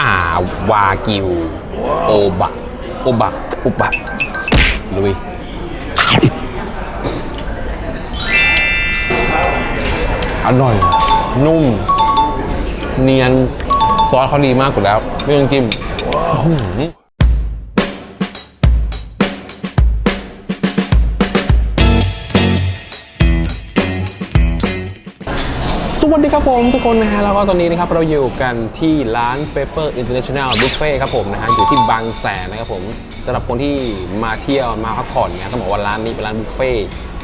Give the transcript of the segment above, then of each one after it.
อ่าวากิว โอบะโอบะอุบะลุยอร่อย นุ่ม เนียน ซอสเขาดีมากกว่าแล้ว ไม่ต้องจิ้ม สวัสดีครับผมทุกคนนะฮะแล้วก็ตอนนี้นะครับเราอยู่กันที่ร้าน Pepper International Buffet ครับผมนะฮะอยู่ที่บางแสนนะครับผมสำหรับคนที่มาเที่ยวมาพักผ่อนเนี่ยต้องบอกว่าร้านนี้เป็นร้านบุฟเฟ่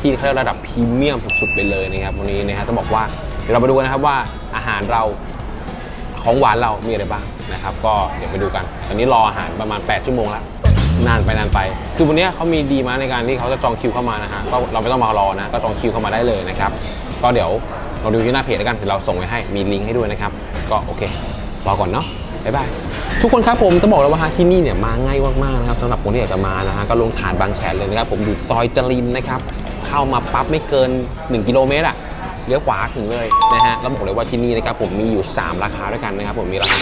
ที่เขาเรียกระดับพรีเมียมสุดๆไปเลยนะครับวันนี้นะฮะต้องบอกว่าเดี๋ยวเรามาดูกันนะครับว่าอาหารเราของหวานเรามีอะไรบ้างนะครับ ก็เดี๋ยวไปดูกัน ตอนนี้รออาหารประมาณ 8 ชั่วโมงแล้วนานไปนานไป คือวันนี้เขามีดีมากในการที่เขาจะจองคิวเข้ามานะฮะก็เราไม่ต้องมารอนะก็จองคิวเข้ามาได้เลยนะครับก็เดี๋ยว เราดูที่หน้าเพจแล้วกันเดี๋ยวเราส่งไว้ให้มีลิงก์ให้ด้วยนะครับ ก็โอเครอก่อนเนาะบ๊ายบายทุกคนครับผมจะบอกเลยว่าที่นี่เนี่ยมาง่ายมากๆนะครับสำหรับคนที่อยากจะมานะฮะก็ลงฐานบางแสนเลยนะครับผมอยู่ซอยจรินนะครับเข้ามาปั๊บไม่เกิน 1 กิโลเมตรอะเลี้ยวขวาถึงเลยนะฮะแล้วบอกเลยว่าที่นี่นะครับผมมีอยู่ 3 ราคาด้วยกันนะครับผมมีราคา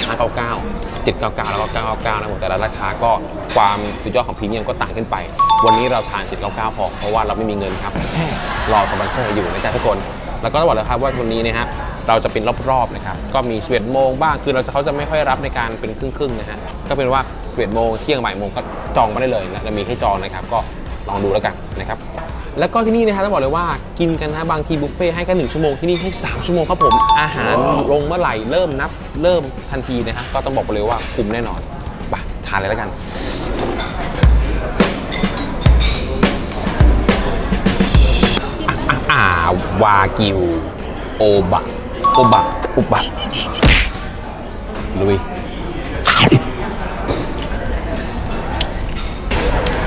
599 799 แล้วก็ 999 นะผมแต่ละราคาก็ความสุดยอดของพรีเมียมก็ต่างขึ้นไป วันนี้เราทาน 799 พอเพราะว่าเราไม่มีเงินครับแค่รอสปอนเซอร์อยู่นะจ๊ะทุกคน แล้วก็ต้องบอกเลยครับว่าวันนี้นะฮะเราจะเป็นรอบๆนะครับก็มี11โมงบ้างคือเราจะเขาจะไม่ค่อยรับในการเป็นครึ่งๆนะฮะก็เป็นว่า11โมงเที่ยงบ่ายโมงก็จองมาได้เลยนะเรามีให้จองนะครับก็ลองดูแล้วกันนะครับแล้วก็ที่นี่นะฮะต้องบอกเลยว่ากินกันนะบางทีบุฟเฟ่ต์ให้แค่หนึ่งชั่วโมงที่นี่ให้ 3 ชั่วโมงครับผมอาหารลงเมื่อไหร่เริ่มนับ เริ่มทันทีนะฮะก็ต้องบอกไปเลยว่าคุ้มแน่นอนไปทานเลยแล้วกัน อ่าวากิว โอบะโอบะอุบะลุย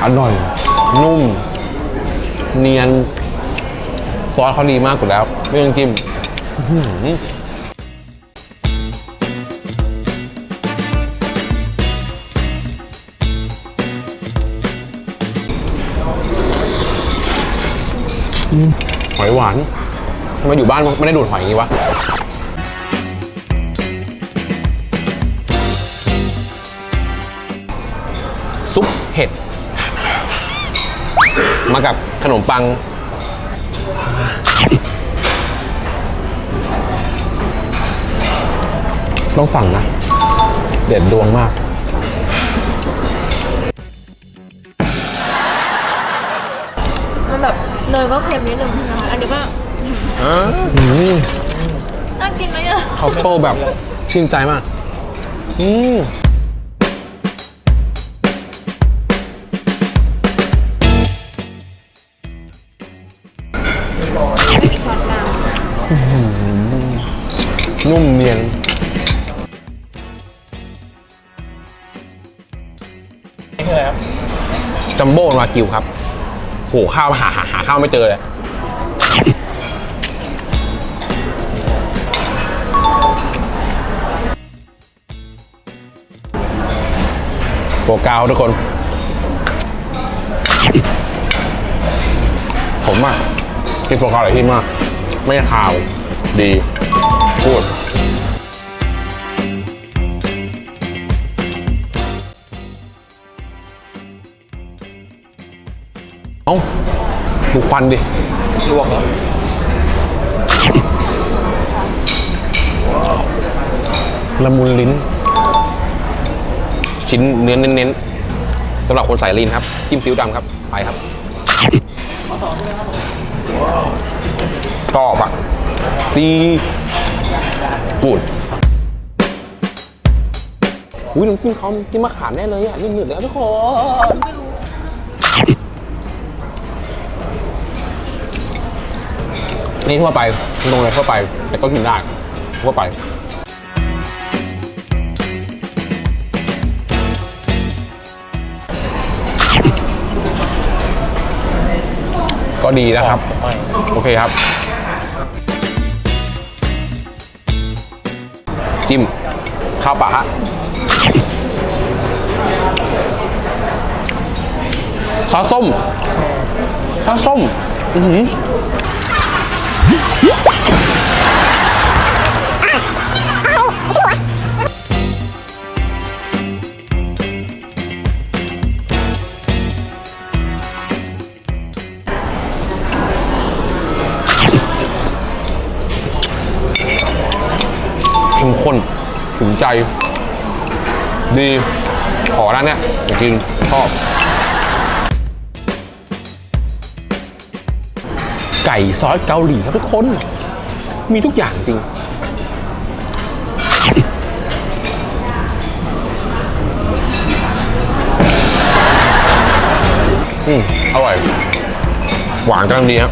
อร่อย นุ่ม เนียน ซอสเขาดีมากอยู่แล้ว ไม่ต้องจิ้มอืม หอยหวานทำไมอยู่บ้านไม่ได้ดูดหอยอย่างนี้วะซุปเห็ด มากับขนมปัง ต้องสั่งนะ เด็ดดวงมากมันแบบ เนยก็เค็มนิดนึงนะคะอันนี้ก็อืมน่ากินไหมอะทอฟเฟิลแบบชื่นใจมาก อืมไม่มีช้อนกลางนุ่มเนียน นี่คืออะไรครับ จัมโบ้มากิวครับ โหข้าวหาหาหาข้าวไม่เจอเลยโฟกาวทุกคน ผมอะกินโฟกาวหลายที่มาก ไม่ขาว ดี พูด ควันดิลวกแล้วละมุนลิ้น ชิ้นเนื้อเน้นๆสำหรับคนใส่ลีนครับ จิ้มซีอิ๊วดำครับ ไปครับกรอบอะดีกูดอุ้ยน้ำจิ้มเขาจิ้มมะขามแน่เลยอะนี่หนืดแล้วทุกคน นี่ทั่วไปตรงเลยทั่วไป แต่ก็กินได้ทั่วไปก็ดีนะครับ โอเคครับ จิ้ม ข้าวปลาฮะซอสส้มซอสส้ม อือหือ เข้มข้นถึงใจ ดี ขอแล้วเนี่ยอยกกินชอบ ไก่ซอสเกาหลีครับทุกคน มีทุกอย่างจริง อืมอร่อย หวานกำลังดีครับ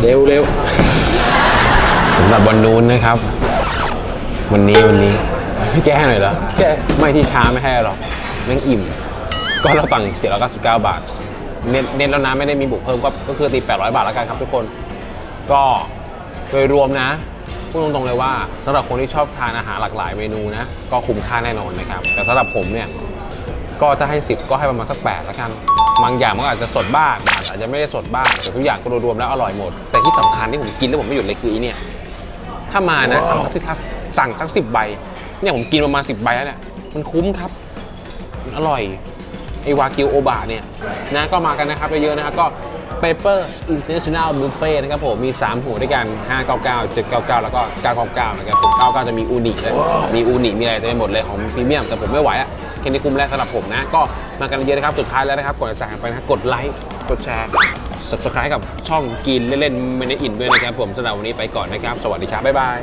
เร็วเร็วสำหรับวันนู้นนะครับ วันนี้วันนี้พี่แก้ห้หน่อยเหรอแก้ไม่ที่ช้าไม่ให้หรอกแม่งอิ่ม ก็เราตัง799 บาท เน้นเน้นแล้วนะไม่ได้มีบุกเพิ่มก็ก็คือตี 800 บาทแล้วกันครับทุกคน ก็โดยรวมนะพูดตรงๆเลยว่าสำหรับคนที่ชอบทานอาหารหลากหลายเมนูนะ ก็คุ้มค่าแน่นอนนะครับ แต่สำหรับผมเนี่ยก็ถ้าให้ 10 ก็ให้ประมาณสัก8แล้วกัน บางอย่างมันก็อาจจะสดบ้างอาจจะไม่ได้สดบ้างแต่ทุกอย่างก็รวมๆแล้วอร่อยหมด แต่ที่สำคัญที่ผมกินแล้วผมไม่หยุดเลยคืออีเนี่ยถ้ามานะสั่งสักสิสั่งสักสิบใบเนี่ยผมกินประมาณ10ใบแล้วเนี่ยมันคุ้มครับ มันอร่อย ไอวากิวโอบะเนี่ยนะก็มากันนะครับเยอะๆนะครับก็ Paper International Buffet นะครับผม มี 3 หัวด้วยกัน 599 799 แล้วก็ 999 นะครับผม99 จะมีอูนิเลยมีอูนิมีอะไรเต็มไปหมดเลยของพรีเมียม แต่ผมไม่ไหวอะแค่นี้คุ้มแล้วสำหรับผมนะ ก็มากันเยอะนะครับ สุดท้ายแล้วนะครับ ก่อนจะจากกันไปนะกดไลค์ กดแชร์ subscribe กับช่องกินเล่นๆไม่ได้อินด้วยนะครับผมสำหรับวันนี้ไปก่อนนะครับ สวัสดีครับ บ๊ายบาย